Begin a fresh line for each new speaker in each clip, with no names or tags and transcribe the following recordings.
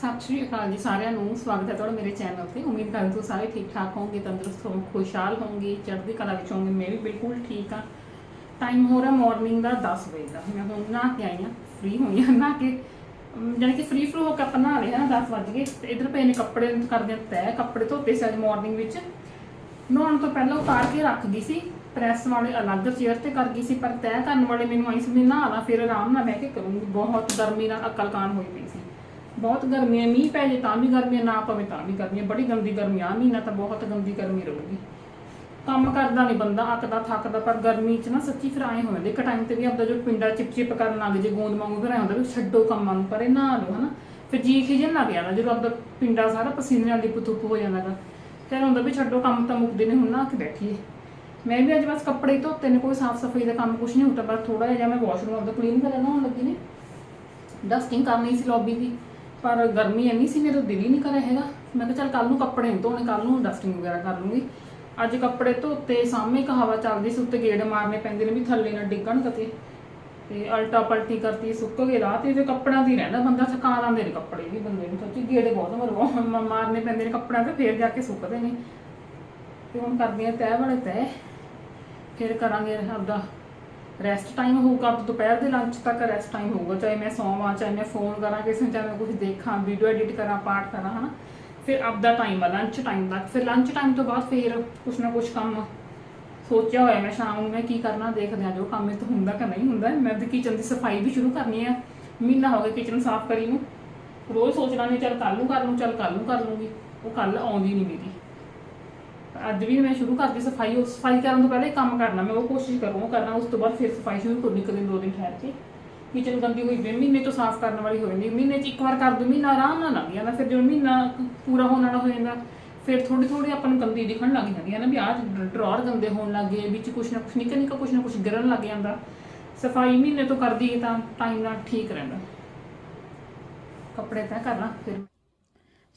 ਸਤਿ ਸ਼੍ਰੀ ਅਕਾਲ ਜੀ ਸਾਰਿਆਂ ਨੂੰ। ਸਵਾਗਤ ਹੈ ਤੁਹਾਡਾ ਮੇਰੇ ਚੈਨਲ ਤੇ। ਉਮੀਦ ਕਰਦਾ ਤੁਸੀਂ ਸਾਰੇ ਠੀਕ ਠਾਕ ਹੋਵੋਗੇ ਤੰਦਰੁਸਤ ਹੋਵੋਗੇ ਖੁਸ਼ਹਾਲ ਹੋਵੋਗੇ ਚੜ੍ਹਦੀ ਕਲਾ ਵਿੱਚ ਹੋਵੋਗੇ। ਮੈਂ ਵੀ ਬਿਲਕੁਲ ਠੀਕ ਆ ਟਾਈਮ ਹੋ ਰਿਹਾ ਮਾਰਨਿੰਗ ਦਾ 10 ਵਜੇ ਦਾ। ਮੈਂ ਹੁਣ ਨਹਾ ਕੇ ਆਈ ਹਾਂ ਫ੍ਰੀ ਹੋਈ ਹਾਂ ਨਹਾ ਕੇ ਅਮ, ਜਾਣੀ ਕਿ ਫ੍ਰੀ ਫਰੂ ਹੋ ਕੇ ਆਪਾਂ ਨਹਾ ਲਿਆ ਨਾ 10 ਵਜ ਗਏ। ਤੇ ਇਧਰ ਪਏ ਨੇ ਕੱਪੜੇ ਕਰਦੇ ਆ ਤੈਅ ਕੱਪੜੇ ਧੋਤੇ ਸੀ ਅੱਜ ਮਾਰਨਿੰਗ ਵਿੱਚ। ਨਹਾਉਣ ਤੋਂ ਪਹਿਲਾਂ ਉਤਾਰ ਕੇ ਰੱਖ ਗਈ ਸੀ। ਪ੍ਰੈਸ ਵਾਲੇ ਅਲੱਗ ਚੇਅਰ ਤੇ ਕਰ ਗਈ ਸੀ ਪਰ ਤੈਅ ਕਰਨ ਵਾਲੇ ਮੈਨੂੰ ਆਈ ਸੀ ਵੀ ਨਹਾ ਲਾ ਫਿਰ ਆਰਾਮ ਨਾਲ ਬਹਿ ਕੇ ਕਰੂੰਗੀ। ਬਹੁਤ ਗਰਮੀ ਨਾਲ ਅਕਲ ਕਾਨ ਹੋਈ ਪਈ ਸੀ। ਬਹੁਤ ਗਰਮੀ ਹੈ, ਮੀਂਹ ਪੈ ਜੇ ਤਾਂ ਵੀ ਗਰਮੀ ਹੈ, ਨਾ ਪਵੇ ਤਾਂ ਵੀ ਗਰਮੀ ਹੈ। ਬੜੀ ਗੰਦੀ ਗਰਮੀ ਆ ਮਹੀਨਾ ਤਾਂ ਬਹੁਤ ਗੰਦੀ ਗਰਮੀ ਰਹੂਗੀ। ਕੰਮ ਕਰਦਾ ਨਹੀਂ ਬੰਦਾ, ਅੱਕਦਾ, ਥੱਕਦਾ, ਪਰ ਗਰਮੀ 'ਚ ਨਾ ਸੱਚੀ ਫਿਰ ਆਏ ਹੋ ਜਾਂਦੇ ਇੱਕ ਟਾਈਮ ਤੇ ਵੀ ਆਪਦਾ ਜੋ ਪਿੰਡਾ ਚਿਪ ਚਿਪ ਕਰਨ ਲੱਗ ਜੇ, ਗੋਂਦ ਵਾਂਗੂ ਫਿਰ ਆਏ ਹੁੰਦਾ ਵੀ ਛੱਡੋ ਕੰਮਾਂ ਨੂੰ, ਪਰੇ ਨਾ ਲਓ, ਹਨਾ। ਫਿਰ ਜੀ ਖਿਜਣ ਲੱਗ ਜਾਂਦਾ ਜਦੋਂ ਆਪਦਾ ਪਿੰਡਾ ਸਾਰਾ ਪਸੀਨੇ ਨਾਲ ਲਿਪ ਤੁਪ ਹੋ ਜਾਂਦਾਗਾ ਫਿਰ ਹੁੰਦਾ ਵੀ ਛੱਡੋ ਕੰਮ ਤਾਂ ਮੁੱਕਦੇ ਨੇ, ਹੁਣ ਨਾ ਕੇ ਬੈਠੀਏ। ਮੈਂ ਵੀ ਅੱਜ ਬਸ ਕੱਪੜੇ ਧੋਤੇ ਨੇ, ਕੋਈ ਸਾਫ਼ ਸਫ਼ਾਈ ਦਾ ਕੰਮ ਕੁਝ ਨਹੀਂ ਹੁੰਦਾ, ਬਸ ਥੋੜਾ ਜਿਹਾ ਮੈਂ ਵਾਸ਼ਰੂਮ ਆਪਦਾ ਕਲੀਨ ਕਰਨ ਹੋਣ ਲੱਗੀ ਨੇ। ਡਸਟਿੰਗ ਕਰਨੀ ਸੀ ਲੌਬੀ ਦੀ। ਪਰ ਗਰਮੀ ਇੰਨੀ ਸੀ, ਮੇਰਾ ਦਿਲ ਹੀ ਨਹੀਂ ਕਰਿਆ ਹੈਗਾ। ਮੈਂ ਕਿਹਾ ਚੱਲ ਕੱਲ ਨੂੰ ਕੱਪੜੇ ਨਹੀਂ ਧੋਣੇ ਕੱਲ ਨੂੰ ਡਸਟਿੰਗ ਵਗੈਰਾ ਕਰ ਲੂੰਗੀ। ਅੱਜ ਕੱਪੜੇ ਧੋਤੇ, ਸਾਹਮਣੇ ਇੱਕ ਹਵਾ ਚੱਲਦੀ ਸੀ, ਉੱਤੇ ਗੇੜ ਮਾਰਨੇ ਪੈਂਦੇ ਨੇ ਵੀ ਥੱਲੇ ਨਾ ਡਿੱਗਣ ਕਿਤੇ। ਤੇ ਅਲਟਾ ਪਲਟੀ ਕਰਤੀ, ਸੁੱਕ ਗਏ ਰਾਹ ਤੇ ਜੇ ਕੱਪੜਿਆਂ ਦੀ ਰਹਿੰਦਾ ਬੰਦਾ ਥਕਾ ਲਾਂਦੇ ਨੇ ਕੱਪੜੇ ਵੀ, ਬੰਦੇ ਨੂੰ ਸੱਚੀ ਗੇੜੇ ਬਹੁਤ ਮਰਵਾ ਮ- ਮਾਰਨੇ ਪੈਂਦੇ ਨੇ ਕੱਪੜਿਆਂ ਤੇ, ਫੇਰ ਜਾ ਕੇ ਸੁੱਕਦੇ ਨੇ। ਤੇ ਹੁਣ ਕਰਦੀਆਂ ਆ ਤੈਅ ਵਾਲੇ ਤੈਅ ਫਿਰ ਕਰਾਂਗੇ ਆਪਦਾ ਰੈਸਟ ਟਾਈਮ ਹੋਊਗਾ, ਆਪ ਦੁਪਹਿਰ ਦੇ ਲੰਚ ਤੱਕ ਰੈਸਟ ਟਾਈਮ ਹੋਊਗਾ। ਚਾਹੇ ਮੈਂ ਸੌਵਾਂ, ਚਾਹੇ ਮੈਂ ਫੋਨ ਕਰਾਂ, ਕਿਸੇ ਨੂੰ, ਚਾਹੇ ਮੈਂ ਕੁਝ ਦੇਖਾਂ ਵੀਡੀਓ ਐਡਿਟ ਕਰਾਂ, ਪਾਠ ਕਰਾਂ, ਹਨਾ। ਫਿਰ ਆਪਦਾ ਟਾਈਮ ਆ ਲੰਚ ਟਾਈਮ ਤੱਕ ਫਿਰ ਲੰਚ ਟਾਈਮ ਤੋਂ ਬਾਅਦ ਫਿਰ ਕੁਛ ਨਾ ਕੁਛ ਕੰਮ ਸੋਚਿਆ ਹੋਇਆ ਮੈਂ, ਸ਼ਾਮ ਨੂੰ ਮੈਂ ਕੀ ਕਰਨਾ, ਦੇਖਦੇ ਆ ਜੋ ਕੰਮ ਇਹ ਤੋਂ ਹੁੰਦਾ ਕਿ ਨਹੀਂ ਹੁੰਦਾ। ਮੈਂ ਤੇ ਕਿਚਨ ਦੀ ਸਫ਼ਾਈ ਵੀ ਸ਼ੁਰੂ ਕਰਨੀ ਆ। ਮਹੀਨਾ ਹੋ ਗਿਆ ਕਿਚਨ ਸਾਫ਼ ਕਰੀ ਨੂੰ। ਰੋਜ਼ ਸੋਚਣਾ ਨਹੀਂ ਚੱਲ ਕੱਲ ਨੂੰ ਕਰ ਲੂੰ ਚੱਲ ਕੱਲ ਨੂੰ ਕਰ ਲੂੰਗੀ ਉਹ ਕੱਲ ਆਉਂਦੀ ਨਹੀਂ ਮੇਰੀ। ਅੱਜ ਵੀ ਮੈਂ ਸ਼ੁਰੂ ਕਰਤੀ ਸਫ਼ਾਈ, ਉਹ ਸਫ਼ਾਈ ਕਰਨ ਤੋਂ ਪਹਿਲਾਂ ਹੀ ਕੰਮ ਕਰਨਾ, ਮੈਂ ਉਹ ਕੋਸ਼ਿਸ਼ ਕਰੂੰ ਉਹ ਕਰਨਾ, ਉਸ ਤੋਂ ਬਾਅਦ ਫਿਰ ਸਫ਼ਾਈ ਸ਼ੁਰੂ ਕਰਨੀ ਕਦੇ ਦੋ ਦਿਨ ਠਹਿਰ ਕੇ। ਕਿਚਨ ਗੰਦੀ ਹੋਈ ਵੀ ਮਹੀਨੇ ਤੋਂ ਸਾਫ਼ ਕਰਨ ਵਾਲੀ ਹੋ ਜਾਂਦੀ, ਮਹੀਨੇ 'ਚ ਇੱਕ ਵਾਰ ਕਰ ਦੋ, ਮਹੀਨਾ ਆਰਾਮ ਨਾਲ ਲੱਗ ਜਾਂਦਾ, ਫਿਰ ਜਦੋਂ ਮਹੀਨਾ ਪੂਰਾ ਹੋਣ ਵਾਲਾ ਹੋ ਜਾਂਦਾ, ਫਿਰ ਥੋੜੀ ਥੋੜੀ ਆਪਾਂ ਨੂੰ ਗੰਦੀ ਦਿਖਣ ਲੱਗ ਜਾਂਦੀ ਹੈ ਨਾ, ਵੀ ਆਹ ਡਰਾਅਰ ਗੰਦੇ ਹੋਣ ਲੱਗ ਗਏ, ਵਿੱਚ ਕੁਛ ਨਾ ਕੁਛ, ਨਿੱਕਾ ਨਿੱਕਾ ਕੁਛ ਨਾ ਕੁਛ ਗਿਰਨ ਲੱਗ ਜਾਂਦਾ। ਸਫ਼ਾਈ ਮਹੀਨੇ ਤੋਂ ਕਰਦੀ ਦਈਏ ਤਾਂ ਟਾਈਮ ਨਾਲ ਠੀਕ ਰਹਿੰਦਾ। ਕੱਪੜੇ ਤੈਅ ਕਰਨਾ, ਫਿਰ।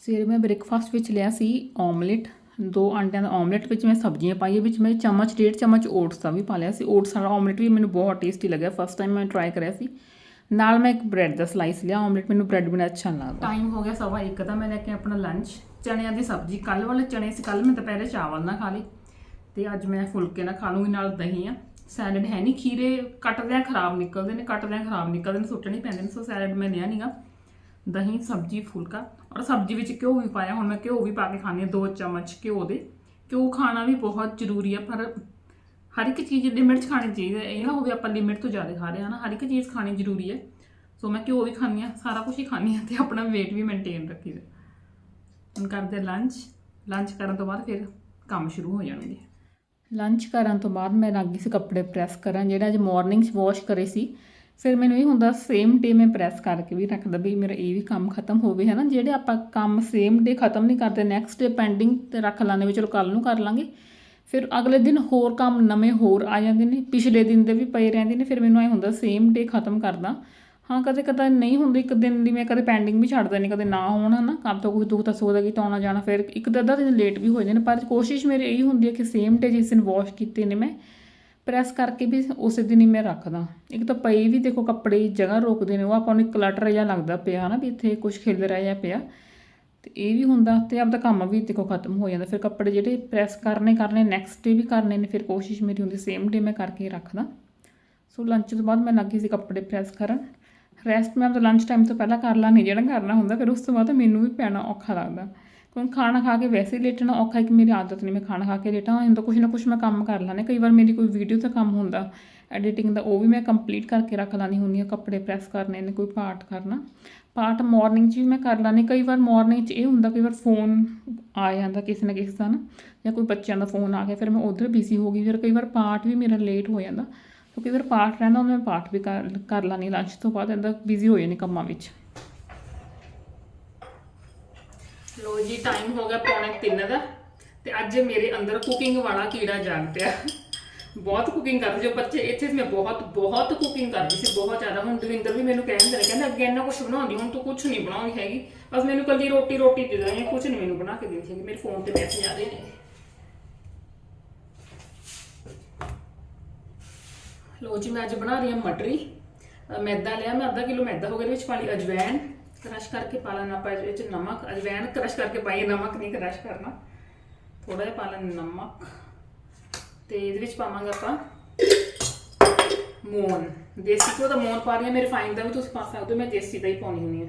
ਸਵੇਰੇ ਮੈਂ ਬ੍ਰੇਕਫਾਸਟ ਵਿੱਚ ਲਿਆ ਸੀ ਆਮਲੇਟ ਦੋ ਅੰਡਿਆਂ ਦਾ ਆਮਲੇਟ ਵਿੱਚ ਮੈਂ ਸਬਜ਼ੀਆਂ ਪਾਈਆਂ, ਵਿੱਚ ਮੈਂ ਚਮਚ, ਡੇਢ ਚਮਚ ਓਟਸ ਦਾ ਵੀ ਪਾ ਲਿਆ ਸੀ। ਓਟਸ ਵਾਲਾ ਆਮਲੇਟ ਵੀ ਮੈਨੂੰ ਬਹੁਤ ਟੇਸਟੀ ਲੱਗਿਆ ਫਸਟ ਟਾਈਮ ਮੈਂ ਟਰਾਈ ਕਰਿਆ ਸੀ। ਨਾਲ ਮੈਂ ਇੱਕ ਬ੍ਰੈਡ ਦਾ ਸਲਾਈਸ ਲਿਆ ਆਮਲੇਟ ਮੈਨੂੰ ਬ੍ਰੈਡ ਬਿਨਾ ਅੱਛਾ ਨਹੀਂ ਲੱਗਦਾ। ਟਾਈਮ ਹੋ ਗਿਆ ਸਵਾ ਇੱਕ ਦਾ, ਮੈਂ ਲੈ ਕੇ ਆਪਣਾ ਲੰਚ ਚਣਿਆਂ ਦੀ ਸਬਜ਼ੀ। ਕੱਲ ਵਾਲੇ ਚਣੇ ਸੀ ਕੱਲ ਮੈਂ ਦੁਪਹਿਰੇ ਚਾਵਲ ਨਾਲ ਖਾ ਲਈ ਤੇ ਅੱਜ ਮੈਂ ਫੁਲਕੇ ਨਾਲ ਖਾ ਲੂੰਗੀ ਨਾਲ ਦਹੀਂ ਆ। ਸੈਲਡ ਹੈ ਨਹੀਂ ਖੀਰੇ ਕੱਟਦਿਆਂ ਖਰਾਬ ਨਿਕਲਦੇ ਨੇ, ਕੱਟਦਿਆਂ ਖਰਾਬ ਨਿਕਲਦੇ ਨੇ, ਸੁੱਟਣੇ ਪੈਂਦੇ ਨੇ, ਸੋ ਸੈਲਡ ਮੈਂ ਲਿਆ ਨਹੀਂਗਾ ਦਹੀਂ, ਸਬਜ਼ੀ, ਫੁਲਕਾ। ਔਰ ਸਬਜ਼ੀ ਵਿੱਚ ਘਿਓ ਵੀ ਪਾਇਆ, ਹੁਣ ਮੈਂ ਘਿਓ ਵੀ ਪਾ ਕੇ ਖਾਣੀ ਹੈ, ਦੋ ਚਮਚ ਘਿਓ ਦੇ। ਘਿਓ ਖਾਣਾ ਵੀ ਬਹੁਤ ਜ਼ਰੂਰੀ ਹੈ ਪਰ ਹਰ ਇੱਕ ਚੀਜ਼ ਲਿਮਿਟ 'ਚ ਖਾਣੀ ਚਾਹੀਦੀ ਹੈ। ਇਹ ਨਾ ਹੋਵੇ ਆਪਾਂ ਲਿਮਿਟ ਤੋਂ ਜ਼ਿਆਦਾ ਖਾ ਰਹੇ ਹਾਂ ਨਾ, ਹਰ ਇੱਕ ਚੀਜ਼ ਖਾਣੀ ਜ਼ਰੂਰੀ ਹੈ। ਸੋ ਮੈਂ ਘਿਓ ਵੀ ਖਾਂਦੀ ਹਾਂ, ਸਾਰਾ ਕੁਝ ਹੀ ਖਾਂਦੀ ਹਾਂ ਤੇ ਆਪਣਾ weight ਵੀ ਮੇਨਟੇਨ ਰੱਖੀਦਾ। ਹੁਣ ਕਰਦੇ ਲੰਚ ਲੰਚ ਕਰਨ ਤੋਂ ਬਾਅਦ ਫਿਰ ਕੰਮ ਸ਼ੁਰੂ ਹੋ ਜਾਣਗੇ। ਲੰਚ ਕਰਨ ਤੋਂ ਬਾਅਦ ਮੈਂ ਲੱਗ ਗਈ ਸੀ ਕੱਪੜੇ ਪ੍ਰੈਸ ਕਰਨ, ਜਿਹੜਾ ਅੱਜ ਮਾਰਨਿੰਗ 'ਚ ਵਾਸ਼ ਕਰੇ ਸੀ। ਫਿਰ ਮੈਨੂੰ ਇਹ ਹੁੰਦਾ ਸੇਮ ਡੇ ਮੈਂ ਪ੍ਰੈਸ ਕਰਕੇ ਵੀ ਰੱਖਦਾ ਵੀ ਮੇਰਾ ਇਹ ਵੀ ਕੰਮ ਖਤਮ ਹੋਵੇ ਹੈ ਨਾ ਜਿਹੜੇ ਆਪਾਂ ਕੰਮ ਸੇਮ ਡੇ ਖਤਮ ਨਹੀਂ ਕਰਦੇ ਨੈਕਸਟ ਡੇ ਪੈਂਡਿੰਗ ਤੇ ਰੱਖ ਲਾਂਗੇ ਵੀ ਚਲੋ ਕੱਲ ਨੂੰ ਕਰ ਲਾਂਗੇ। ਫਿਰ ਅਗਲੇ ਦਿਨ ਹੋਰ ਕੰਮ ਨਵੇਂ ਹੋਰ ਆ ਜਾਂਦੇ ਨੇ, ਪਿਛਲੇ ਦਿਨ ਦੇ ਵੀ ਪਏ ਰਹਿੰਦੇ ਨੇ, ਫਿਰ ਮੈਨੂੰ ਐ ਹੁੰਦਾ ਸੇਮ ਡੇ ਖਤਮ ਕਰਦਾ। ਹਾਂ, ਕਦੇ ਕਦੇ ਨਹੀਂ ਹੁੰਦੀ, ਇੱਕ ਦਿਨ ਦੀ ਮੈਂ ਕਦੇ ਪੈਂਡਿੰਗ ਵੀ ਛੱਡ ਦਿੰਦੀ, ਕਦੇ ਨਾ ਹੋਣ ਨਾ ਕੰਮ ਤੋਂ ਕੋਈ ਦੁੱਖ ਤਾਂ ਸੋਦਾ ਕਿ ਤਾਂ ਆਉਣਾ ਜਾਣਾ, ਫਿਰ ਇੱਕ ਤਾਂ ਅੱਧਾ ਦਿਨ ਲੇਟ ਵੀ ਹੋ ਜਾਂਦੇ ਨੇ, ਪਰ ਕੋਸ਼ਿਸ਼ ਮੇਰੀ ਇਹੀ ਹੁੰਦੀ ਹੈ ਕਿ ਸੇਮ ਡੇ ਜਿਸ ਦਿਨ ਵਾਸ਼ ਕੀਤੇ ਨੇ ਮੈਂ ਪ੍ਰੈਸ ਕਰਕੇ ਵੀ ਉਸੇ ਦਿਨ ਹੀ ਮੈਂ ਰੱਖਦਾ। ਇੱਕ ਤਾਂ ਪਈ ਵੀ ਦੇਖੋ ਕੱਪੜੇ ਜਗ੍ਹਾ ਰੋਕਦੇ ਨੇ, ਉਹ ਆਪਾਂ ਨੂੰ ਕਲਟਰ ਜਿਹਾ ਲੱਗਦਾ ਪਿਆ ਹਨਾ ਵੀ ਇੱਥੇ ਕੁਝ ਖਿਲ ਰਿਹਾ ਜਾਂ ਪਿਆ। ਤੇ ਇਹ ਵੀ ਹੁੰਦਾ ਤੇ ਆਪਦਾ ਕੰਮ ਵੀ ਦੇਖੋ ਖਤਮ ਹੋ ਜਾਂਦਾ। ਫਿਰ ਕੱਪੜੇ ਜਿਹੜੇ ਪ੍ਰੈਸ ਕਰਨੇ ਕਰਨੇ ਨੈਕਸਟ ਡੇ ਵੀ ਕਰਨੇ ਨੇ, ਫਿਰ ਕੋਸ਼ਿਸ਼ ਮੇਰੀ ਹੁੰਦੀ ਸੇਮ ਡੇ ਮੈਂ ਕਰਕੇ ਰੱਖਦਾ। ਸੋ ਲੰਚ ਤੋਂ ਬਾਅਦ ਮੈਂ ਲੱਗੀ ਸੀ ਕੱਪੜੇ ਪ੍ਰੈਸ ਕਰਨ। ਰੈਸਟ ਮੈਂ ਆਪਦਾ ਲੰਚ ਟਾਈਮ ਤੋਂ ਪਹਿਲਾਂ ਕਰ ਲਾਂਗੀ, ਜਿਹੜਾ ਕਰਨਾ ਹੁੰਦਾ, ਫਿਰ ਉਸ ਤੋਂ ਬਾਅਦ ਮੈਨੂੰ ਵੀ ਪੈਣਾ ਔਖਾ ਲੱਗਦਾ। ਕਿਉਂਕਿ ਖਾਣਾ ਖਾ ਕੇ ਵੈਸੇ ਲੇਟਣਾ ਔਖਾ ਇੱਕ ਮੇਰੀ ਆਦਤ ਨਹੀਂ, ਮੈਂ ਖਾਣਾ ਖਾ ਕੇ ਲੇਟਾਂ ਹੁੰਦਾ ਕੁਛ ਨਾ ਕੁਛ ਮੈਂ ਕੰਮ ਕਰ ਲਾਂਨੇ ਕਈ ਵਾਰ ਮੇਰੀ ਕੋਈ ਵੀਡੀਓ ਦਾ ਕੰਮ ਹੁੰਦਾ ਐਡੀਟਿੰਗ ਦਾ, ਉਹ ਵੀ ਮੈਂ ਕੰਪਲੀਟ ਕਰਕੇ ਰੱਖ ਲਾਨੀ ਹੁੰਦੀ ਆ ਕੱਪੜੇ ਪ੍ਰੈਸ ਕਰਨੇ ਨੇ, ਕੋਈ ਪਾਰਟ ਕਰਨਾ। ਪਾਰਟ ਮਾਰਨਿੰਗ 'ਚ ਵੀ ਮੈਂ ਕਰ ਲਾਨੀ ਕਈ ਵਾਰ ਮਾਰਨਿੰਗ 'ਚ ਇਹ ਹੁੰਦਾ, ਕਈ ਵਾਰ ਫੋਨ ਆ ਜਾਂਦਾ ਕਿਸੇ ਨਾ ਕਿਸੇ ਦਾ ਨਾ ਜਾਂ ਕੋਈ ਬੱਚਿਆਂ ਦਾ ਫੋਨ ਆ ਗਿਆ, ਫਿਰ ਮੈਂ ਉਧਰ ਬਿਜ਼ੀ ਹੋ ਗਈ, ਫਿਰ ਕਈ ਵਾਰ ਪਾਰਟ ਵੀ ਮੇਰਾ ਲੇਟ ਹੋ ਜਾਂਦਾ। ਸੋ ਕਈ ਵਾਰ ਪਾਠ ਰਹਿੰਦਾ ਉਹ ਮੈਂ ਪਾਠ ਵੀ ਕਰ ਕਰ ਲਾਨੀ ਲੰਚ ਤੋਂ ਬਾਅਦ ਇਹਦਾ ਬਿਜ਼ੀ ਹੋ ਜਾਂਦੀ ਕੰਮਾਂ ਵਿੱਚ। ਲੋ ਜੀ ਟਾਈਮ ਹੋ ਗਿਆ ਪੌਣੇ 3 ਦਾ। ਤੇ ਅੱਜ ਮੇਰੇ ਅੰਦਰ ਕੁਕਿੰਗ ਵਾਲਾ ਕੀੜਾ ਜਾਗ ਪਿਆ। ਬਹੁਤ ਕੁਕਿੰਗ ਕਰਦੇ ਜੋ ਬੱਚੇ ਇੱਥੇ ਮੈਂ ਬਹੁਤ ਬਹੁਤ ਕੁਕਿੰਗ ਕਰਦੀ ਸੀ, ਬਹੁਤ ਜ਼ਿਆਦਾ। ਹੁਣ ਦਵਿੰਦਰ ਵੀ ਮੈਨੂੰ ਕਹਿੰਦੇ ਨੇ ਕਹਿੰਦਾ ਅੱਗੇ ਇੰਨਾ ਕੁਝ ਬਣਾਉਂਦੀ, ਹੁਣ ਤੂੰ ਕੁਝ ਨਹੀਂ ਬਣਾਉਂਦੀ ਹੈਗੀ। ਬਸ ਮੈਨੂੰ ਕੱਲੀ ਰੋਟੀ ਰੋਟੀ ਦੇ ਦਾਂਗੇ ਕੁਝ ਨਹੀਂ ਮੈਨੂੰ ਬਣਾ ਕੇ ਦਿੰਦੀ ਹੈਗੀ। ਮੇਰੇ ਫੋਨ ਤੇ ਮੈਸੇਜ ਆ ਰਹੇ ਨੇ। ਲੋ ਜੀ, ਮੈਂ ਅੱਜ ਬਣਾ ਰਹੀ ਹਾਂ ਮਟਰੀ। ਮੈਦਾ ਲਿਆ, ਮੈਂ ਅੱਧਾ ਕਿਲੋ ਮੈਦਾ ਹੋ ਗਿਆ, ਇਹਦੇ ਵਿੱਚ ਪਾ ਲਈ ਅਜਵਾਇਣ ਕ੍ਰਸ਼ ਕਰਕੇ ਪਾ ਲੈਣਾ, ਆਪਾਂ ਇਹਦੇ ਵਿੱਚ ਨਮਕ ਅਜਵਾਇਣ ਕ੍ਰਸ਼ ਕਰਕੇ ਪਾਈਏ, ਨਮਕ ਨਹੀਂ ਕ੍ਰਸ਼ ਕਰਨਾ। ਥੋੜਾ ਜਿਹਾ ਪਾ ਲੈਣਾ ਨਮਕ ਤੇ ਇਹਦੇ ਵਿੱਚ ਪਾਵਾਂਗੇ ਆਪਾਂ ਮੋਨ। ਦੇਸੀ ਘਿਓ ਦਾ ਮੋਨ ਪਾ ਰਹੀ ਹਾਂ ਮੈਂ ਰਿਫਾਈਨ ਦਾ ਵੀ ਤੁਸੀਂ ਪਾ ਸਕਦੇ ਹੋ, ਮੈਂ ਦੇਸੀ ਦਾ ਹੀ ਪਾਉਣੀ ਹੁੰਦੀ ਹੈ।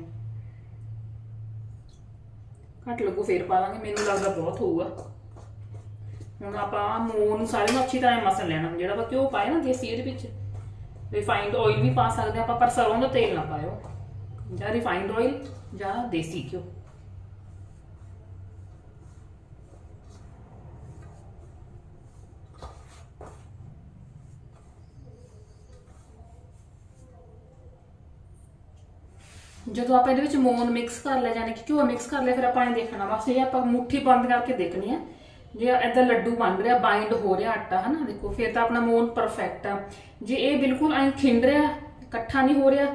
ਘੱਟ ਲੱਗੂ, ਫੇਰ ਪਾ ਦਾਂਗੇ, ਮੈਨੂੰ ਲੱਗਦਾ ਬਹੁਤ ਹੋਊਗਾ। ਹੁਣ ਆਪਾਂ ਮੋਨ ਨੂੰ ਸਾਰੇ ਨੂੰ ਅੱਛੀ ਤਰ੍ਹਾਂ ਮਸਲ ਲੈਣਾ, ਜਿਹੜਾ ਵਾ ਘਿਓ ਪਾਇਆ ਨਾ ਦੇਸੀ, ਇਹਦੇ ਵਿੱਚ। ਰਿਫਾਈਨਡ ਆਇਲ ਵੀ ਪਾ ਸਕਦੇ ਆਪਾਂ, ਪਰ ਸਰੋਂ ਦਾ ਤੇਲ ਨਾ ਪਾਇਓ। ਜਾਂ ਰਿਫਾਈਨਡ ਆਇਲ ਜਾਂ ਦੇਸੀ ਘਿਓ ਜਦੋਂ ਆਪਾਂ ਇਹਦੇ ਵਿੱਚ ਮੋਨ ਮਿਕਸ ਕਰ ਲਿਆ, ਯਾਨੀ ਕਿ ਘਿਓ ਮਿਕਸ ਕਰ ਲਿਆ, ਫਿਰ ਆਪਾਂ ਇਹ ਦੇਖਣਾ ਬਸ ਇਹ ਆਪਾਂ ਮੁੱਠੀ ਬੰਦ ਕਰਕੇ ਦੇਖਣੀ ਹੈ ਜੇ ਇਦਾਂ ਲੱਡੂ ਬਣ ਰਿਹਾ ਬਾਈਂਡ ਹੋ ਰਿਹਾ ਆਟਾ, ਹਨਾ, ਦੇਖੋ, ਫਿਰ ਤਾਂ ਆਪਣਾ ਮੋਨ ਪਰਫੈਕਟ ਆ। ਜੇ ਇਹ ਬਿਲਕੁਲ ਐਂ ਖਿੰਡ ਰਿਹਾ, ਇਕੱਠਾ ਨਹੀਂ ਹੋ ਰਿਹਾ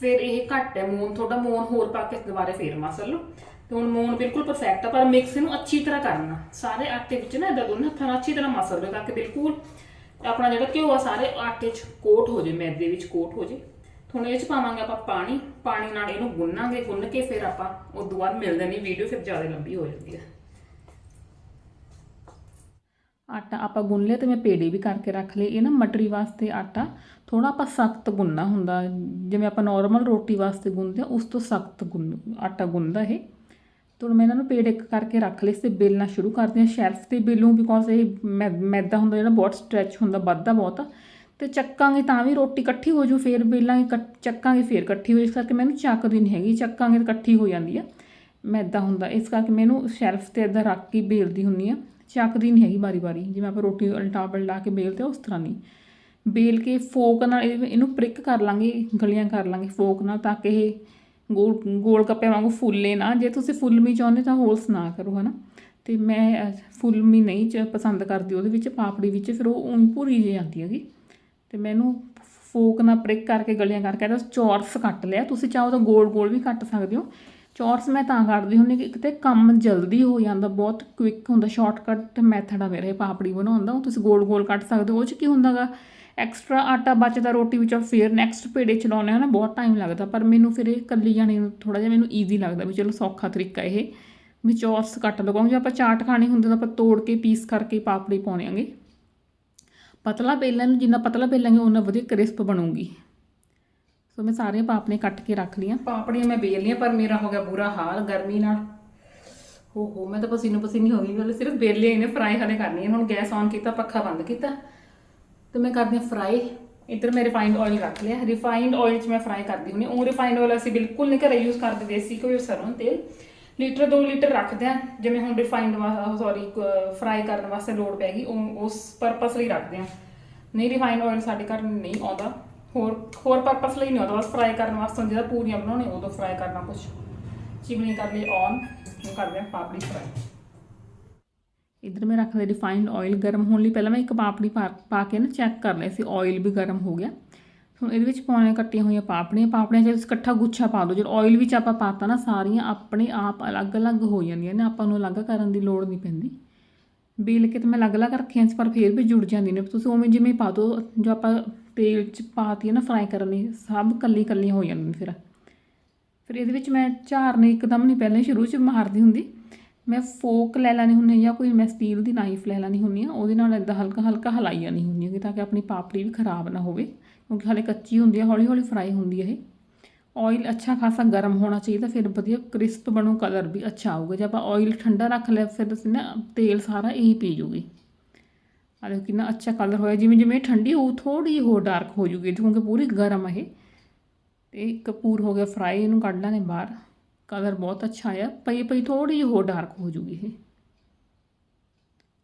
ਫਿਰ ਇਹ ਘੱਟ ਹੈ, ਮੋਨ, ਤੁਹਾਡਾ ਮੋਨ ਹੋਰ ਪਾ ਕੇ ਦੁਬਾਰੇ ਫੇਰ ਮਸਲ ਲਓ। ਤੇ ਹੁਣ ਮੋਨ ਬਿਲਕੁਲ ਪਰਫੈਕਟ ਆ, ਪਰ ਮਿਕਸ ਇਹਨੂੰ ਅੱਛੀ ਤਰ੍ਹਾਂ ਕਰਨਾ। ਸਾਰੇ ਆਟੇ ਵਿੱਚ ਨਾ ਇਦਾਂ ਦੋਨੇ ਹੱਥਾਂ ਨਾਲ ਅੱਛੀ ਤਰ੍ਹਾਂ ਮਸਲ ਲਓ, ਤਾਂ ਕਿ ਬਿਲਕੁਲ ਆਪਣਾ ਜਿਹੜਾ ਘਿਓ ਆ, ਸਾਰੇ ਆਟੇ 'ਚ ਕੋਟ ਹੋ ਜੇ, ਮੈਦੇ ਵਿੱਚ ਕੋਟ ਹੋ ਜੇ। ਹੁਣ ਇਹ 'ਚ ਪਾਵਾਂਗੇ ਆਪਾਂ ਪਾਣੀ। ਪਾਣੀ ਨਾਲ ਇਹਨੂੰ ਗੁੰਨਾਂਗੇ, ਗੁੰਨ ਕੇ ਫਿਰ ਆਪਾਂ ਉਸ ਤੋਂ ਬਾਅਦ ਮਿਲਦੇ ਨਹੀਂ ਵੀਡੀਓ, ਫਿਰ ਜ਼ਿਆਦਾ ਲੰਬੀ ਹੋ ਜਾਂਦੀ ਹੈ ਆਟਾ ਆਪਾਂ ਗੁੰਨ ਲਿਆ ਤੇ ਮੈਂ ਪੇੜੇ ਵੀ ਕਰਕੇ ਰੱਖ ਲਏ। ਇਹ ਨਾ ਮਟਰੀ ਵਾਸਤੇ ਆਟਾ ਥੋੜਾ ਆਪਾਂ ਸਖਤ ਗੁੰਨਣਾ ਹੁੰਦਾ। ਜਿਵੇਂ ਆਪਾਂ ਨਾਰਮਲ ਰੋਟੀ ਵਾਸਤੇ ਗੁੰਨਦੇ ਆ ਉਸ ਤੋਂ ਸਖਤ ਗੁੰਨ, ਆਟਾ ਗੁੰਨਦਾ ਇਹ। ਤੇ ਮੈਂ ਇਹਨਾਂ ਨੂੰ ਪੇੜ ਇੱਕ ਕਰਕੇ ਰੱਖ ਲਏ ਤੇ ਬੇਲਣਾ ਸ਼ੁਰੂ ਕਰਦੇ ਹਾਂ। ਸ਼ੈਲਫ ਤੇ ਬੇਲੂੰ ਬਿਕੋਜ਼ ਇਹ ਮੈ- ਮੈਦਾ ਹੁੰਦਾ ਜਿਹੜਾ ਬਹੁਤ ਸਟ੍ਰੈਚ ਹੁੰਦਾ, ਵੱਧਦਾ ਬਹੁਤ। ਆ ਤੇ ਚੱਕਾਂਗੇ ਤਾਂ ਵੀ ਰੋਟੀ ਇਕੱਠੀ ਹੋ ਜੂ, ਫੇਰ ਬੇਲਾਂਗੇ, ਕੱਟ- ਚੱਕਾਂਗੇ, ਫੇਰ ਇਕੱਠੀ ਹੋ ਇਸ ਕਰਕੇ ਮੈਨੂੰ ਚੱਕਦੀ ਨਹੀਂ ਹੈਗੀ। ਚੱਕਾਂਗੇ ਤਾਂ ਇਕੱਠੀ ਹੋ ਜਾਂਦੀ ਆ। ਮੈਦਾ ਹੁੰਦਾ। ਇਸ ਕਰਕੇ ਮੈਨੂੰ ਸ਼ੈਲਫ ਤੇ ਇਦਾਂ ਰੱਖ ਕੇ ਬੇਲਦੀ ਹੁੰਨੀ ਆ ਚੱਕਦੀ ਨਹੀਂ ਹੈਗੀ ਬਾਰੀ ਬਾਰੀ ਜਿਵੇਂ ਆਪਾਂ ਰੋਟੀ ਉਲਟਾ ਪਲਟਾ ਕੇ ਬੇਲਦੇ ਆ, ਉਸ ਤਰ੍ਹਾਂ ਨਹੀਂ ਬੇਲ ਕੇ ਫੋਕ ਨਾਲ ਇਹ- ਇਹਨੂੰ ਪ੍ਰਿਕ ਕਰ ਲਾਂਗੇ ਗਲੀਆਂ ਕਰ ਲਾਂਗੇ ਫੋਕ ਨਾਲ ਤਾਂ ਕਿ ਇਹ ਗੋਲ ਗੋਲ ਕੱਪੇ ਵਾਂਗੂ ਫੁੱਲੇ ਨਾ। ਜੇ ਤੁਸੀਂ ਫੁੱਲਮੀ ਚਾਹੁੰਦੇ ਤਾਂ ਹੋਲਸ ਨਾ ਕਰੋ ਹਨਾ? ਤੇ ਮੈਂ ਫੁੱਲਮੀ ਨਹੀਂ ਚ ਪਸੰਦ ਕਰਦੀ ਉਹਦੇ ਵਿੱਚ ਪਾਪੜੀ ਵਿੱਚ ਫਿਰ ਉਹ ਊਂ ਭੁਰੀ ਜਿਹੀ ਆਉਂਦੀ ਹੈਗੀ। ਤੇ ਮੈਨੂੰ ਫੋਕ ਨਾਲ ਪ੍ਰਿਕ ਕਰਕੇ ਗਲੀਆਂ ਕਰਕੇ ਇਹਦਾ ਚੌਰਸ ਕੱਟ ਲਿਆ। ਤੁਸੀਂ ਚਾਹੋ ਤਾਂ ਗੋਲ ਗੋਲ ਵੀ ਕੱਟ ਸਕਦੇ ਹੋ। ਚੌਰਸ ਮੈਂ ਤਾਂ ਕੱਟਦੀ ਹੁੰਦੀ ਕਿ ਕਿਤੇ ਕੰਮ ਜਲਦੀ ਹੋ ਜਾਂਦਾ, ਬਹੁਤ ਕੁਇਕ ਹੁੰਦਾ ਸ਼ਾਰਟਕਟ ਮੈਥਡ ਆ ਮੇਰਾ ਇਹ ਪਾਪੜੀ ਬਣਾਉਣ ਦਾ, ਉਹ ਤੁਸੀਂ ਗੋਲ ਗੋਲ ਕੱਟ ਸਕਦੇ ਹੋ, ਉਹ ਚ ਕੀ ਹੁੰਦਾਗਾ ਐਕਸਟਰਾ ਆਟਾ ਬਚਦਾ ਰੋਟੀ ਵਿੱਚੋਂ, ਫਿਰ ਨੈਕਸਟ ਪੇੜੇ ਚਲਾਉਣੇ ਆ ਨਾ, ਬਹੁਤ ਟਾਈਮ ਲੱਗਦਾ, ਪਰ ਮੈਨੂੰ ਫਿਰ ਇਹ ਕੱਲੀ ਜਾਣੀ ਨੂੰ ਥੋੜਾ ਜਿਹਾ ਮੈਨੂੰ ਈਜ਼ੀ ਲੱਗਦਾ ਵੀ ਚਲੋ ਸੌਖਾ ਤਰੀਕਾ ਇਹ, ਵੀ ਚੌਰਸ ਕੱਟ ਲਗਾਉਂਗੇ ਜੇ ਆਪਾਂ ਚਾਟ ਖਾਣੀ ਹੁੰਦੀ ਤਾਂ ਆਪਾਂ ਤੋੜ ਕੇ ਪੀਸ ਕਰਕੇ ਪਾਪੜੀ ਪਾਉਣੇ ਆਂਗੇ ਪਤਲਾ ਬੇਲਣ ਨੂੰ ਜਿੰਨਾ ਪਤਲਾ ਬੇਲਾਂਗੇ ਉਹਨਾਂ ਵਧੀਆ ਕ੍ਰਿਸਪ ਬਣੂਗੀ। ਸੋ ਮੈਂ ਸਾਰੀਆਂ ਪਾਪੜੀਆਂ ਕੱਟ ਕੇ ਰੱਖ ਲਈਆਂ। ਪਾਪੜੀਆਂ ਮੈਂ ਬੇਲ ਲਈਆਂ, ਪਰ ਮੇਰਾ ਹੋ ਗਿਆ ਬੁਰਾ ਹਾਲ ਗਰਮੀ ਨਾਲ। ਹੋ ਹੋ, ਮੈਂ ਤਾਂ ਪਸੀਨੋ ਪਸੀਨੀ ਹੋ ਗਈ ਵਾਲੇ ਸਿਰਫ ਬੇਲੇ ਹੀ ਨੇ, ਫਰਾਈ ਹਲੇ ਕਰਨੀ ਹੈ। ਹੁਣ ਗੈਸ ਔਨ ਕੀਤਾ, ਪੱਖਾ ਬੰਦ ਕੀਤਾ। ਤੇ ਮੈਂ ਕਰਦੀ ਹਾਂ ਫਰਾਈ। ਇੱਧਰ ਮੈਂ ਰਿਫਾਈਨਡ ਆਇਲ ਰੱਖ ਲਿਆ। ਰਿਫਾਈਨਡ ਆਇਲ 'ਚ ਮੈਂ ਫਰਾਈ ਕਰਦੀ ਹੁੰਦੀ ਉਹ ਰਿਫਾਈਨਡ ਆਇਲ ਅਸੀਂ ਬਿਲਕੁਲ ਨਹੀਂ ਘਰੇ ਯੂਜ਼ ਕਰਦੇ, ਦੇਸੀ ਕੋਈ ਸਰੋਂ ਤੇਲ। ਲੀਟਰ 2 ਲੀਟਰ ਰੱਖਦੇ ਆ ਜਿਵੇਂ ਹੁਣ ਰਿਫਾਈਨਡ ਸੌਰੀ ਫਰਾਈ ਕਰਨ ਵਾਸਤੇ ਲੋੜ ਪੈਗੀ ਉਹ, ਉਸ ਪਰਪਸ ਲਈ ਰੱਖਦੇ ਆ ਨਹੀਂ ਰਿਫਾਈਨਡ ਆਇਲ ਸਾਡੇ ਘਰ ਨਹੀਂ ਆਉਂਦਾ। ਹੋਰ ਹੋਰ ਪਰਪਸ ਲਈ ਨਹੀਂ ਆਉਂਦਾ ਬਸ ਫਰਾਈ ਕਰਨ ਵਾਸਤੇ ਜਿਹੜਾ ਪੂਰੀਆਂ ਬਣਾਉਣੇ ਉਦੋਂ ਫਰਾਈ ਕਰਨਾ ਕੁਝ ਚਿਮਨੀ ਕਰ ਲਈ ਔਨ ਹੁਣ ਕਰਦੇ ਆ ਪਾਪੜੀ ਫਰਾਈ ਇਧਰ ਮੈਂ ਰੱਖ ਲਿਆ ਰਿਫਾਈਨਡ ਆਇਲ ਗਰਮ ਹੋਣ ਲਈ, ਪਹਿਲਾਂ ਮੈਂ ਇੱਕ ਪਾਪੜੀ ਪਾ ਪਾ ਕੇ ਨਾ ਚੈੱਕ ਕਰ ਲਿਆ ਸੀ ਆਇਲ ਵੀ ਗਰਮ ਹੋ ਗਿਆ। ਹੁਣ ਇਹਦੇ ਵਿੱਚ ਪਾਉਣੇ ਕੱਟੀਆਂ ਹੋਈਆਂ ਪਾਪੜੀਆਂ ਪਾਪੜੀਆਂ 'ਚ ਤੁਸੀਂ ਇਕੱਠਾ ਗੁੱਛਾ ਪਾ ਦਿਓ ਜਦੋਂ ਆਇਲ ਵਿੱਚ ਆਪਾਂ ਪਾਤਾ ਨਾ, ਸਾਰੀਆਂ ਆਪਣੇ ਆਪ ਅਲੱਗ-ਅਲੱਗ ਹੋ ਜਾਂਦੀਆਂ ਨੇ, ਆਪਾਂ ਨੂੰ ਅਲੱਗ ਕਰਨ ਦੀ ਲੋੜ ਨਹੀਂ ਪੈਂਦੀ। ਬੇਲ ਕੇ ਤਾਂ ਮੈਂ ਅਲੱਗ-ਅਲੱਗ ਰੱਖੀਆਂ ਸੀ, ਪਰ ਫਿਰ ਵੀ ਜੁੜ ਜਾਂਦੀਆਂ ਨੇ, ਤੁਸੀਂ ਉਵੇਂ ਜਿਵੇਂ ਪਾ ਦਿਓ ਜੋ ਆਪਾਂ ਤੇਲ 'ਚ ਪਾਤੀ ਹੈ ਨਾ ਫਰਾਈ ਕਰਨ ਲਈ, ਸਭ ਕੱਲੀ ਕੱਲੀਆਂ ਹੋ ਜਾਂਦੀਆਂ ਫਿਰ। ਫਿਰ ਇਹਦੇ ਵਿੱਚ ਮੈਂ ਝਾਰਨੇ ਇੱਕਦਮ ਨਹੀਂ, ਪਹਿਲਾਂ ਸ਼ੁਰੂ 'ਚ ਮਾਰਦੀ ਹੁੰਦੀ। ਮੈਂ ਫੋਕ ਲੈ ਲੈਣੀ ਹੁੰਦੀ ਜਾਂ ਕੋਈ ਮੈਂ ਸਟੀਲ ਦੀ ਨਾਈਫ ਲੈ ਲੈਣੀ ਹੁੰਦੀ ਆ, ਉਹਦੇ ਨਾਲ ਇਦਾਂ ਹਲਕਾ ਹਲਕਾ ਹਲਾਈ ਜਾਣੀ ਹੁੰਦੀ ਹੈ ਤਾਂ ਕਿ ਆਪਣੀ ਪਾਪੜੀ ਵੀ ਖਰਾਬ ਨਾ ਹੋਵੇ, ਕਿਉਂਕਿ ਹਲੇ ਕੱਚੀ ਹੁੰਦੀ ਹੈ ਹੌਲੀ ਹੌਲੀ ਫਰਾਈ ਹੁੰਦੀ ਹੈ ਇਹ। ਆਇਲ ਅੱਛਾ ਖਾਸਾ ਗਰਮ ਹੋਣਾ ਚਾਹੀਦਾ, ਫਿਰ ਵਧੀਆ ਕ੍ਰਿਸਪ ਬਣੂ ਕਲਰ ਵੀ ਅੱਛਾ ਆਊਗਾ। ਜੇ ਆਪਾਂ ਆਇਲ ਠੰਡਾ ਰੱਖ ਲਿਆ, ਫਿਰ ਅਸੀਂ ਨਾ ਤੇਲ ਸਾਰਾ ਇਹੀ ਪੀ ਜੂਗੀ। ਆ ਦੇਖੋ ਕਿੰਨਾ ਅੱਛਾ ਕਲਰ ਹੋਇਆ, ਜਿਵੇਂ ਜਿਵੇਂ ਇਹ ਠੰਡੀ ਹੋਊ ਥੋੜੀ ਹੋਰ ਡਾਰਕ ਹੋ ਜੂਗੀ, ਕਿਉਂਕਿ ਪੂਰੀ ਗਰਮ ਹੈ ਇਹ। ਤੇ ਕਪੂਰ ਹੋ ਗਿਆ ਫਰਾਈ ਇਹਨੂੰ ਕੱਢ ਲੈਣੇ ਬਾਹਰ। ਕਲਰ ਬਹੁਤ ਅੱਛਾ ਆਇਆ, ਪਈ ਪਈ ਥੋੜੀ ਜਿਹੀ ਹੋਰ ਡਾਰਕ ਹੋ ਜੂਗੀ ਇਹ।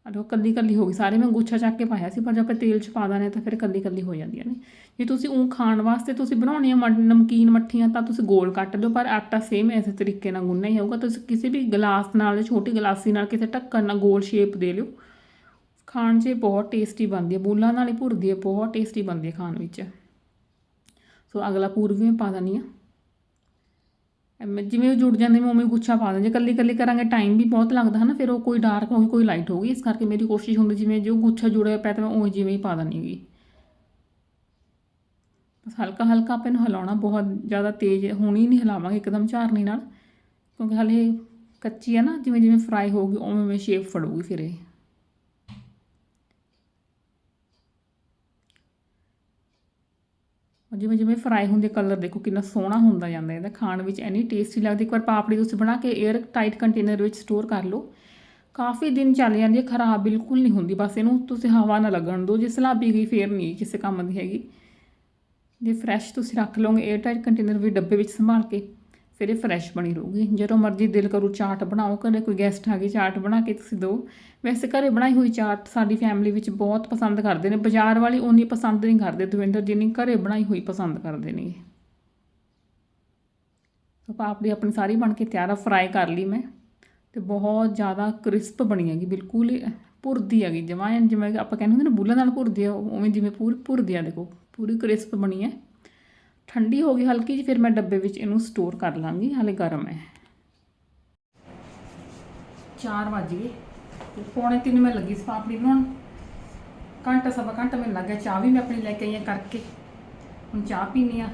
ਅਰੋ ਕੱਲੀ ਕੱਲੀ ਹੋ ਗਈ, ਸਾਰੇ ਮੈਂ ਗੁੱਛਾ ਚੱਕ ਕੇ ਪਾਇਆ ਸੀ, ਪਰ ਜੇ ਆਪਾਂ ਤੇਲ ਚ ਪਾ ਦਾਨੇ ਤਾਂ ਫਿਰ ਕੱਲੀ ਕੱਲੀ ਹੋ ਜਾਂਦੀਆਂ ਨੇ। ਜੇ ਤੁਸੀਂ ਉਹ ਖਾਣ ਵਾਸਤੇ ਤੁਸੀਂ ਬਣਾਉਣੀ ਆ ਮ- ਨਮਕੀਨ ਮੱਠੀਆਂ ਤਾਂ ਤੁਸੀਂ ਗੋਲ ਕੱਟ ਦਿਓ, ਪਰ ਆਟਾ ਸੇਮ ਐਸੇ ਤਰੀਕੇ ਨਾਲ ਗੁੰਨਣਾ ਹੀ ਹੋਊਗਾ ਤੁਸੀਂ ਕਿਸੇ ਵੀ ਗਲਾਸ ਨਾਲ, ਛੋਟੀ ਗਲਾਸੀ ਨਾਲ ਕਿਸੇ ਢੱਕਣ ਨਾਲ ਗੋਲ ਸ਼ੇਪ ਦੇ ਲਿਓ। ਖਾਣ 'ਚ ਇਹ ਬਹੁਤ ਟੇਸਟੀ ਬਣਦੀ ਹੈ, ਬੂਲਾਂ ਨਾਲ ਹੀ ਭੁਰਦੀ ਹੈ, ਬਹੁਤ ਟੇਸਟੀ ਬਣਦੀ ਹੈ ਖਾਣ ਵਿੱਚ। ਸੋ ਅਗਲਾ ਪੂਰ ਵੀ ਮੈਂ ਪਾ ਦਨੀ ਆ ਐਵੇਂ ਜਿਵੇਂ ਉਹ ਜੁੜ ਜਾਂਦੇ, ਮੈਂ ਉਵੇਂ ਗੁੱਛਾ ਪਾ ਦਿੰਦੀ ਕੱਲੀ ਕੱਲੀ ਕਰਾਂਗੇ ਟਾਈਮ ਵੀ ਬਹੁਤ ਲੱਗਦਾ ਹੈ ਨਾ ਫਿਰ ਉਹ ਕੋਈ ਡਾਰਕ ਹੋਊਗੀ, ਕੋਈ ਲਾਈਟ ਹੋਊਗੀ। ਇਸ ਕਰਕੇ ਮੇਰੀ ਕੋਸ਼ਿਸ਼ ਹੁੰਦੀ, ਜਿਵੇਂ ਜੋ ਗੁੱਛਾ ਜੁੜਿਆ ਪਿਆ, ਤਾਂ ਮੈਂ ਉਵੇਂ ਜਿਵੇਂ ਹੀ ਪਾ ਦਨੀ ਹੈਗੀ। ਬਸ ਹਲਕਾ ਹਲਕਾ ਆਪਾਂ ਇਹਨੂੰ ਹਿਲਾਉਣਾ, ਬਹੁਤ ਜ਼ਿਆਦਾ ਤੇਜ਼ ਹੋਣੀ ਨਹੀਂ ਹਿਲਾਵਾਂਗੇ ਇੱਕਦਮ ਝਾਰਨੀ ਨਾਲ, ਕਿਉਂਕਿ ਹਲੇ ਕੱਚੀ ਹੈ ਨਾ, ਜਿਵੇਂ ਜਿਵੇਂ ਫਰਾਈ ਹੋਊਗੀ, ਉਵੇਂ ਉਵੇਂ ਸ਼ੇਪ ਫੜੂਗੀ ਫਿਰ ਇਹ। ਜਿਵੇਂ ਜਿਵੇਂ ਫਰਾਈ ਹੁੰਦੇ ਕਲਰ ਦੇਖੋ ਕਿੰਨਾ ਸੋਹਣਾ ਹੁੰਦਾ ਜਾਂਦਾ ਇਹਦਾ, ਖਾਣ ਵਿੱਚ ਐਨੀ ਟੇਸਟੀ ਲੱਗਦੀ, ਇੱਕ ਵਾਰ ਪਾਪੜੀ ਤੁਸੀਂ ਬਣਾ ਕੇ 에ਅਰ ਟਾਈਟ ਕੰਟੇਨਰ ਵਿੱਚ ਸਟੋਰ ਕਰ ਲਓ। ਕਾਫੀ ਦਿਨ ਚੱਲ ਜਾਂਦੀ ਹੈ, ਖਰਾਬ ਬਿਲਕੁਲ ਨਹੀਂ ਹੁੰਦੀ, ਬਸ ਇਹਨੂੰ ਤੁਸੀਂ ਹਵਾ ਨਾ ਲੱਗਣ ਦਿਓ, ਜੇ ਸਲਾਬੀ ਗਈ ਫੇਰ ਨਹੀਂ ਕਿਸੇ ਕੰਮ ਦੀ ਹੈਗੀ। ਜੇ ਫਰੈਸ਼ ਤੁਸੀਂ ਰੱਖ ਲਓਗੇ 에ਅਰ ਟਾਈਟ ਕੰਟੇਨਰ ਵੀ ਡੱਬੇ ਵਿੱਚ ਸੰਭਾਲ ਕੇ ਫਿਰ ਇਹ ਫਰੈਸ਼ ਬਣੀ ਰਹੂਗੀ। ਜਦੋਂ ਮਰਜ਼ੀ ਦਿਲ ਕਰੂ ਚਾਟ ਬਣਾਓ ਘਰੇ ਕੋਈ ਗੈਸਟ ਆ ਗਈ ਚਾਟ ਬਣਾ ਕੇ ਤੁਸੀਂ ਦਿਓ। ਵੈਸੇ ਘਰੇ ਬਣਾਈ ਹੋਈ ਚਾਟ ਸਾਡੀ ਫੈਮਿਲੀ ਵਿੱਚ ਬਹੁਤ ਪਸੰਦ ਕਰਦੇ ਨੇ। ਬਾਜ਼ਾਰ ਵਾਲੀ ਉਨੀ ਪਸੰਦ ਨਹੀਂ ਕਰਦੇ, ਦਵਿੰਦਰ ਜਿੰਨੀ ਘਰੇ ਬਣਾਈ ਹੋਈ ਪਸੰਦ ਕਰਦੇ ਨੇ। ਸੋ ਪਾਪੜੀ ਆਪਣੀ ਸਾਰੀ ਬਣ ਕੇ ਤਿਆਰ ਆ ਫਰਾਈ ਕਰ ਲਈ ਮੈਂ। ਤੇ ਬਹੁਤ ਜ਼ਿਆਦਾ ਕ੍ਰਿਸਪ ਬਣੀ ਹੈਗੀ, ਬਿਲਕੁਲ ਹੀ ਭੁਰਦੀ ਹੈਗੀ। ਜਮਾਂ ਜਿਵੇਂ ਆਪਾਂ ਕਹਿੰਦੇ ਹੁੰਦੇ ਨਾ ਬੁੱਲਾਂ ਨਾਲ ਭੁਰਦੀ ਆ, ਉਵੇਂ ਜਿਵੇਂ ਪੂਰੀ ਭੁਰਦੀ ਆ ਦੇਖੋ, ਪੂਰੀ ਕ੍ਰਿਸਪ ਬਣੀ ਹੈ। ਠੰਡੀ ਹੋ ਗਈ ਹਲਕੀ ਜਿਹੀ ਫਿਰ ਮੈਂ ਡੱਬੇ ਵਿੱਚ ਇਹਨੂੰ ਸਟੋਰ ਕਰ ਲਾਂਗੀ ਹਾਲੇ ਗਰਮ ਹੈ। 4 ਵਜ ਗਏ। ਤੇ ਪੌਣੇ 3 ਮੈਂ ਲੱਗੀ ਸੀ ਪਾਪੜੀ ਬਣਾਉਣ। ਘੰਟਾ ਸਵਾ ਘੰਟਾ ਮੈਨੂੰ ਲੱਗ ਗਿਆ ਚਾਹ ਵੀ ਮੈਂ ਆਪਣੀ ਲੈ ਕੇ ਆਈ ਹਾਂ ਕਰਕੇ। ਹੁਣ ਚਾਹ ਪੀਣੀ ਆ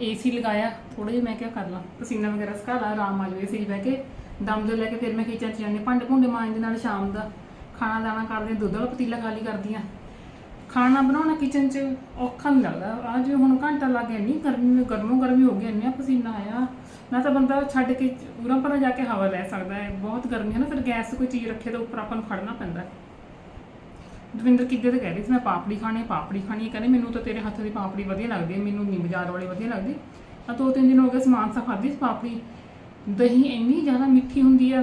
ਏਸੀ ਲਗਾਇਆ ਥੋੜਾ ਜਿਹਾ ਮੈਂ ਕਿਹਾ ਕਰ ਲਾਂ। ਪਸੀਨਾ ਵਗੈਰਾ ਸੁਕਾ ਲਾ ਆਰਾਮ ਆ ਜਾਵੇ ਏਸੀ ਬਹਿ ਕੇ ਦਮ ਜੋ ਲੈ ਕੇ ਫਿਰ ਮੈਂ ਕਿਚਨ 'ਚ ਜਾਂਦੀ ਹਾਂ, ਭਾਂਡੇ ਭੁੰਡੇ ਮਾਂਜਦੇ ਨਾਲ ਸ਼ਾਮ ਦਾ। ਖਾਣਾ ਦਾਣਾ ਕਰਦੇ ਦੁੱਧ ਵਾਲਾ ਪਤੀਲਾ ਖਾਲੀ ਕਰਦੀ ਹਾਂ। ਖਾਣਾ ਬਣਾਉਣਾ ਕਿਚਨ 'ਚ ਔਖਾ ਨਹੀਂ ਲੱਗਦਾ। ਆ ਜਿਵੇਂ ਹੁਣ ਘੰਟਾ ਲੱਗ ਗਿਆ ਨਹੀਂ ਗਰਮੀ ਗਰਮੋ ਗਰਮੀ ਹੋ ਗਈ, ਇੰਨਾ ਪਸੀਨਾ ਆਇਆ। ਨਾ ਤਾਂ ਬੰਦਾ ਛੱਡ ਕੇ ਉਰਾਂ ਪਰਾ ਜਾ ਕੇ ਹਵਾ ਲੈ ਸਕਦਾ ਹੈ। ਬਹੁਤ ਗਰਮੀ ਹੈ ਨਾ, ਫਿਰ ਗੈਸ ਕੋਈ ਚੀਜ਼ ਰੱਖੇ ਤਾਂ ਉੱਪਰ ਆਪਾਂ ਨੂੰ ਖੜਨਾ ਪੈਂਦਾ। ਹੈ ਦਵਿੰਦਰ ਕਿੱਦੇ ਤੇ ਕਹਿ ਰਹੀ ਸੀ, ਮੈਂ ਪਾਪੜੀ ਖਾਣੀ ਪਾਪੜੀ ਖਾਣੀ ਹੈ। ਕਹਿੰਦੇ, ਮੈਨੂੰ ਤਾਂ ਤੇਰੇ ਹੱਥ ਦੀ ਪਾਪੜੀ ਵਧੀਆ ਲੱਗਦੀ ਹੈ, ਮੈਨੂੰ ਨਹੀਂ ਬਾਜ਼ਾਰ ਵਾਲੀ ਵਧੀਆ ਲੱਗਦੀ ਆ ਦੋ ਤਿੰਨ ਦਿਨ ਹੋ ਗਏ ਸਮਾਨ ਸਾ ਖਾਧੀ ਸੀ ਪਾਪੜੀ। ਦਹੀਂ ਇੰਨੀ ਜ਼ਿਆਦਾ ਮਿੱਠੀ ਹੁੰਦੀ ਆ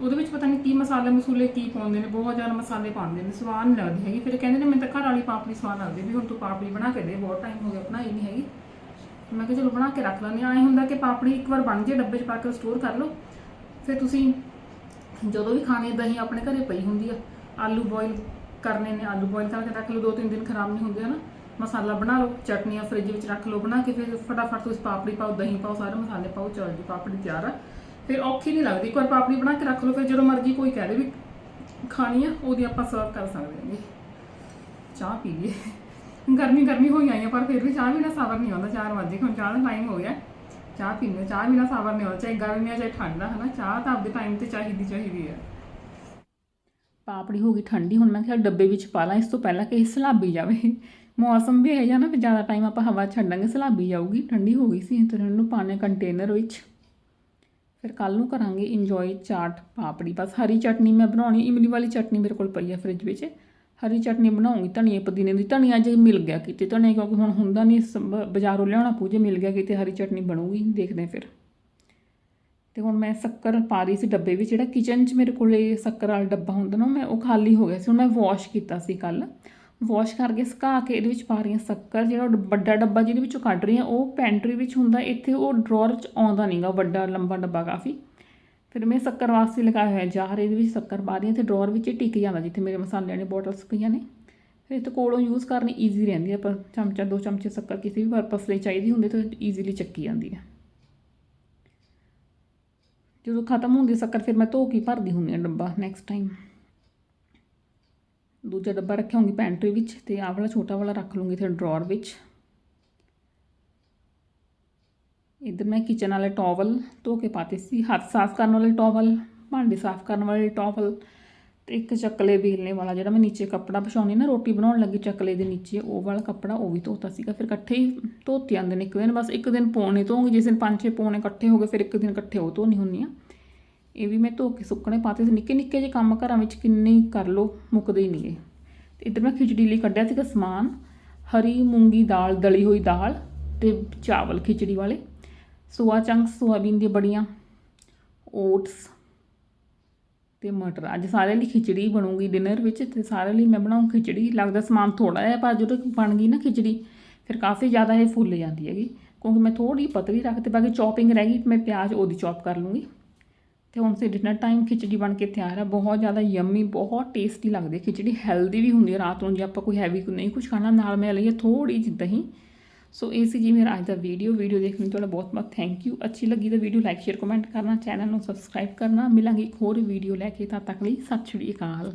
ਉਹਦੇ ਵਿੱਚ ਪਤਾ ਨਹੀਂ ਕੀ ਮਸਾਲੇ ਮਸੂਲੇ ਕੀ ਪਾਉਂਦੇ ਨੇ, ਬਹੁਤ ਜ਼ਿਆਦਾ ਮਸਾਲੇ ਪਾਉਂਦੇ ਨੇ, ਸਵਾਦ ਨਹੀਂ ਲੱਗਦੀ ਹੈਗੀ। ਫਿਰ ਕਹਿੰਦੇ ਨੇ, ਮੈਨੂੰ ਤਾਂ ਘਰ ਵਾਲੀ ਪਾਪੜੀ ਸਵਾਦ ਲੱਗਦੀ ਵੀ ਹੁਣ ਤੂੰ ਪਾਪੜੀ ਬਣਾ ਕੇ ਦੇ, ਬਹੁਤ ਟਾਈਮ ਹੋ ਗਿਆ, ਬਣਾਈ ਨਹੀਂ ਹੈਗੀ। ਮੈਂ ਕਿਹਾ ਚਲੋ ਬਣਾ ਕੇ ਰੱਖ ਲੈਂਦੇ ਹਾਂ। ਐਂ ਹੁੰਦਾ ਕਿ ਪਾਪੜੀ ਇੱਕ ਵਾਰ ਬਣ ਜੇ, ਡੱਬੇ 'ਚ ਪਾ ਕੇ ਸਟੋਰ ਕਰ ਲਓ। ਫਿਰ ਤੁਸੀਂ ਜਦੋਂ ਵੀ ਖਾਣੇ ਦਹੀਂ ਆਪਣੇ ਘਰੇ ਪਈ ਹੁੰਦੀ ਆ। ਆਲੂ ਬੋਇਲ ਕਰਨੇ ਨੇ, ਆਲੂ ਬੋਇਲ ਕਰਕੇ ਰੱਖ ਲਓ। ਦੋ ਤਿੰਨ ਦਿਨ ਖਰਾਬ ਨਹੀਂ ਹੁੰਦੇ, ਹਨਾ। ਮਸਾਲਾ ਬਣਾ ਲਓ, ਚਟਨੀਆਂ ਫ੍ਰਿਜ ਵਿੱਚ ਰੱਖ ਲਓ, ਬਣਾ ਕੇ ਫਿਰ ਫਟਾਫਟ ਤੁਸੀਂ ਪਾਪੜੀ ਪਾਓ, ਦਹੀਂ ਪਾਓ, ਸਾਰੇ ਮਸਾਲੇ ਪਾਓ, ਚਲ ਜੀ, ਪਾਪੜੀ ਤਿਆਰ ਆ। ਫਿਰ ਔਖੀ ਨਹੀਂ ਲੱਗਦੀ। ਇੱਕ ਵਾਰ ਪਾਪੜੀ ਬਣਾ ਕੇ ਰੱਖ ਲਓ, ਫਿਰ ਜਦੋਂ ਮਰਜ਼ੀ ਕੋਈ ਕਹਿ ਦੇ ਵੀ ਖਾਣੀ ਆ, ਉਹਦੀ ਆਪਾਂ ਸਰਵ ਕਰ ਸਕਦੇ ਹਾਂਗੇ। ਚਾਹ ਪੀ ਲਈਏ। ਗਰਮੀ ਗਰਮੀ ਹੋਈ ਆਈ ਆ, ਪਰ ਫਿਰ ਵੀ ਚਾਹ ਬੀ ਨਾ ਸਾਵਰ ਨਹੀਂ ਆਉਂਦਾ। 4 ਵਜੇ ਹੁਣ ਚਾਹ ਦਾ ਟਾਈਮ ਹੋ ਗਿਆ। ਚਾਹ ਪੀਣੇ ਚਾਹ ਬਿਨਾ ਸਾਵਰ ਨਹੀਂ ਆਉਂਦਾ, ਚਾਹੇ ਗਰਮੀ ਆ, ਚਾਹੇ ਠੰਡ ਆ, ਹਨਾ? ਚਾਹ ਤਾਂ ਆਪਦੇ ਟਾਈਮ ਤੇ ਚਾਹੀਦੀ ਚਾਹੀਦੀ ਹੈ ਪਾਪੜੀ ਹੋ ਗਈ ਠੰਡੀ, ਹੁਣ ਮੈਂ ਕਿਹਾ ਡੱਬੇ ਵਿੱਚ ਪਾ ਲਾਂ, ਇਸ ਤੋਂ ਪਹਿਲਾਂ ਕਿ ਇਹ ਸਲਾਬੀ ਜਾਵੇ। ਮੌਸਮ ਵੀ ਹੈ ਜਾਂ ਨਾ ਫਿਰ ਜ਼ਿਆਦਾ ਟਾਈਮ ਆਪਾਂ ਹਵਾ ਛੱਡਾਂਗੇ ਸਲਾਬੀ ਜਾਊਗੀ। ਠੰਡੀ ਹੋ ਗਈ ਸੀ, ਤੇ ਇਹਨੂੰ ਪਾਣੇ ਕੰਟੇਨਰ ਵਿੱਚ। ਫਿਰ ਕੱਲ ਨੂੰ ਕਰਾਂਗੇ ਇੰਜੋਏ ਚਾਟ ਪਾਪੜੀ। ਬਸ ਹਰੀ ਚਟਨੀ ਮੈਂ ਬਣਾਉਣੀ, ਇਮਲੀ ਵਾਲੀ ਚਟਨੀ ਮੇਰੇ ਕੋਲ ਪਈ ਹੈ ਫ੍ਰਿਜ ਵਿੱਚ। ਹਰੀ ਚਟਨੀ ਬਣਾਉਂਗੀ, ਧਨੀਏ ਪੁਦੀਨੇ ਦੀ। ਧਨੀਆ ਜੇ ਮਿਲ ਗਿਆ ਕਿਤੇ ਧਨੀਆ ਕਿਉਂਕਿ ਹੁਣ ਹੁੰਦਾ ਨਹੀਂ, ਸ- ਬ- ਬਾਜ਼ਾਰੋਂ ਲਿਆਉਣਾ ਪੂਜੇ ਮਿਲ ਗਿਆ ਕਿਤੇ ਹਰੀ ਚਟਨੀ ਬਣੂਗੀ। ਦੇਖਦੇ ਫਿਰ। ਤੇ ਹੁਣ ਮੈਂ ਸ਼ੱਕਰ ਪਾ ਰਹੀ ਸੀ ਡੱਬੇ ਵਿੱਚ, ਜਿਹੜਾ ਕਿਚਨ 'ਚ ਮੇਰੇ ਕੋਲੇ ਸ਼ੱਕਰ ਵਾਲਾ ਡੱਬਾ ਹੁੰਦਾ ਨਾ, ਮੈਂ ਉਹ ਖਾਲੀ ਹੋ ਗਿਆ ਸੀ। ਹੁਣ ਮੈਂ ਵਾਸ਼ ਕੀਤਾ ਸੀ ਕੱਲ ਵਾਸ਼ ਕਰਕੇ ਸੁਕਾ ਕੇ ਇਹਦੇ ਵਿੱਚ ਪਾ ਰਹੀ ਹਾਂ ਸ਼ੱਕਰ, ਜਿਹੜਾ ਵੱਡਾ ਡੱਬਾ ਜਿਹਦੇ ਵਿੱਚੋਂ ਕੱਢ ਰਹੀ ਹਾਂ, ਉਹ ਪੈਂਟਰੀ ਵਿੱਚ ਹੁੰਦਾ, ਇੱਥੇ ਉਹ ਡਰਾਅਰ 'ਚ ਆਉਂਦਾ ਨਹੀਂਗਾ ਵੱਡਾ, ਲੰਬਾ ਡੱਬਾ ਕਾਫੀ। ਫਿਰ ਮੈਂ ਸ਼ੱਕਰ ਵਾਸਤੇ ਲਗਾਇਆ ਹੋਇਆ ਜਾਰ ਇਹਦੇ ਵਿੱਚ ਸ਼ੱਕਰ ਪਾ ਰਹੀ ਹਾਂ ਤੇ ਡਰਾਅਰ ਵਿੱਚ ਹੀ ਟਿਕ ਜਾਂਦਾ, ਜਿੱਥੇ ਮੇਰੇ ਮਸਾਲਿਆਂ ਦੀ ਬੋਟਲਸ ਪਈਆਂ ਨੇ। ਫਿਰ ਇਹ ਤੋਂ ਕੋਲੋਂ ਯੂਜ਼ ਕਰਨੀ ਈਜ਼ੀ ਰਹਿੰਦੀ ਹੈ ਪਰ ਚਮਚਾ, ਦੋ ਚਮਚੇ ਸ਼ੱਕਰ ਕਿਸੇ ਵੀ ਪਰਪਸ ਲਈ ਚਾਹੀਦੀ ਹੁੰਦੀ, ਤਾਂ ਈਜ਼ੀਲੀ ਚੱਕੀ ਜਾਂਦੀ ਹੈ ਜਦੋਂ ਖਤਮ ਹੁੰਦੀ ਸ਼ੱਕਰ, ਫਿਰ ਮੈਂ ਧੋ ਕੇ ਭਰਦੀ ਹੁੰਦੀ ਹਾਂ ਡੱਬਾ ਨੈਕਸਟ ਟਾਈਮ ਦੂਜਾ ਡੱਬਾ ਰੱਖਿਆ ਹੋਊਂਗੀ ਪੈਂਟਰੀ ਵਿੱਚ ਤੇ ਆਹ ਵਾਲਾ ਛੋਟਾ ਵਾਲਾ ਰੱਖ ਲੂੰਗੀ ਇੱਥੇ ਡਰਾਅਰ ਵਿੱਚ। ਇੱਧਰ ਮੈਂ ਕਿਚਨ ਵਾਲੇ ਟਾਵਲ ਧੋ ਕੇ ਪਾਤੇ ਸੀ, ਹੱਥ ਸਾਫ਼ ਕਰਨ ਵਾਲੇ ਟਾਵਲ ਭਾਂਡੇ ਸਾਫ਼ ਕਰਨ ਵਾਲੇ ਟਾਵਲ ਤੇ ਇੱਕ ਚੱਕਲੇ ਵੇਲਣੇ ਵਾਲਾ ਜਿਹੜਾ ਮੈਂ ਨੀਚੇ ਕੱਪੜਾ ਵਿਛਾਉਣੀ ਨਾ, ਰੋਟੀ ਬਣਾਉਣ ਲੱਗੀ ਚੱਕਲੇ ਦੇ ਨੀਚੇ, ਉਹ ਵਾਲਾ ਕੱਪੜਾ ਉਹ ਵੀ ਧੋਤਾ ਸੀਗਾ, ਫਿਰ ਇਕੱਠੇ ਹੀ ਧੋਤੇ ਜਾਂਦੇ ਨੇ ਇੱਕ ਦਿਨ, ਬਸ ਇੱਕ ਦਿਨ ਪੌਣੇ ਧੋਉਂਗੀ ਜਿਸ ਦਿਨ ਪੰਜ ਛੇ ਪੌਣੇ ਇਕੱਠੇ ਹੋ ਗਏ, ਫਿਰ ਇੱਕ ਦਿਨ ਇਕੱਠੇ ਉਹ ਧੋਣੀ ਹੁੰਦੀ ਆ। ਇਹ ਵੀ ਮੈਂ ਧੋ ਕੇ ਸੁੱਕਣੇ ਪਾਤੇ ਸੀ। ਨਿੱਕੇ ਨਿੱਕੇ ਜਿਹੇ ਕੰਮ ਘਰਾਂ ਵਿੱਚ ਕਿੰਨੇ ਹੀ ਕਰ ਲੋ ਮੁੱਕਦੇ ਹੀ ਨਹੀਂਗੇ ਤੇ ਇੱਧਰ ਮੈਂ ਖਿਚੜੀ ਲਈ ਕੱਢਿਆ ਸੀਗਾ ਸਮਾਨ। ਹਰੀ ਮੂੰਗੀ ਦਾਲ, ਦਲੀ ਹੋਈ ਦਾਲ ਤੇ ਚਾਵਲ ਖਿਚੜੀ ਵਾਲੇ। ਸੋਆ ਚੰਕਸ ਸੋਆਬੀਨ ਦੀਆਂ ਬੜੀਆਂ, ਓਟਸ ਤੇ ਮਟਰ। ਅੱਜ ਸਾਰਿਆਂ ਲਈ ਖਿਚੜੀ ਬਣੂਗੀ ਡਿਨਰ ਵਿੱਚ ਤੇ ਸਾਰਿਆਂ ਲਈ ਮੈਂ ਬਣਾਉਂ ਖਿਚੜੀ। ਲੱਗਦਾ ਸਮਾਨ ਥੋੜਾ ਹੈ ਪਰ ਜਦੋਂ ਬਣ ਗਈ ਨਾ ਖਿਚੜੀ, ਫਿਰ ਕਾਫੀ ਜ਼ਿਆਦਾ ਇਹ ਫੁੱਲ ਜਾਂਦੀ ਹੈਗੀ। ਕਿਉਂਕਿ ਮੈਂ ਥੋੜੀ ਪਤਲੀ ਰੱਖ ਤੇ ਬਾਕੀ ਚੌਪਿੰਗ ਰਹਿ ਗਈ, ਮੈਂ ਪਿਆਜ਼ ਉਹਦੀ ਚੌਪ ਕਰ ਲੂੰਗੀ। ਤੇ ਹੁਣ ਸੇ ਡਿਨਰ ਟਾਈਮ ਖਿਚੜੀ ਬਣ ਕੇ ਤਿਆਰ ਹੈ ਬਹੁਤ ਜ਼ਿਆਦਾ ਯੰਮੀ ਬਹੁਤ ਟੇਸਟੀ ਲੱਗਦੀ ਖਿਚੜੀ ਹੈਲਦੀ ਵੀ ਹੁੰਦੀ ਹੈ ਰਾਤ ਨੂੰ, ਜੇ ਆਪਾਂ ਕੋਈ ਹੈਵੀ ਨਹੀਂ ਕੁਝ ਖਾਣਾ, ਨਾਲ ਮੈਂ ਲਈਏ ਥੋੜੀ ਜਿਹੀ ਦਹੀਂ। ਸੋ ਇਹ ਸੀ ਜੀ ਮੇਰਾ ਅੱਜ ਦਾ ਵੀਡੀਓ ਵੀਡੀਓ ਦੇਖਣ ਲਈ ਤੁਹਾਡਾ ਬਹੁਤ ਬਹੁਤ ਥੈਂਕ ਯੂ ਅੱਛੀ ਲੱਗੀ ਤਾਂ ਵੀਡੀਓ ਲਾਈਕ ਸ਼ੇਅਰ ਕਮੈਂਟ ਕਰਨਾ ਚੈਨਲ ਨੂੰ ਸਬਸਕ੍ਰਾਈਬ ਕਰਨਾ। ਮਿਲਾਂਗੇ ਇੱਕ ਹੋਰ ਵੀਡੀਓ ਲੈ ਕੇ। ਤਦ ਤੱਕ ਲਈ ਸਤਿ ਸ਼੍ਰੀ ਅਕਾਲ।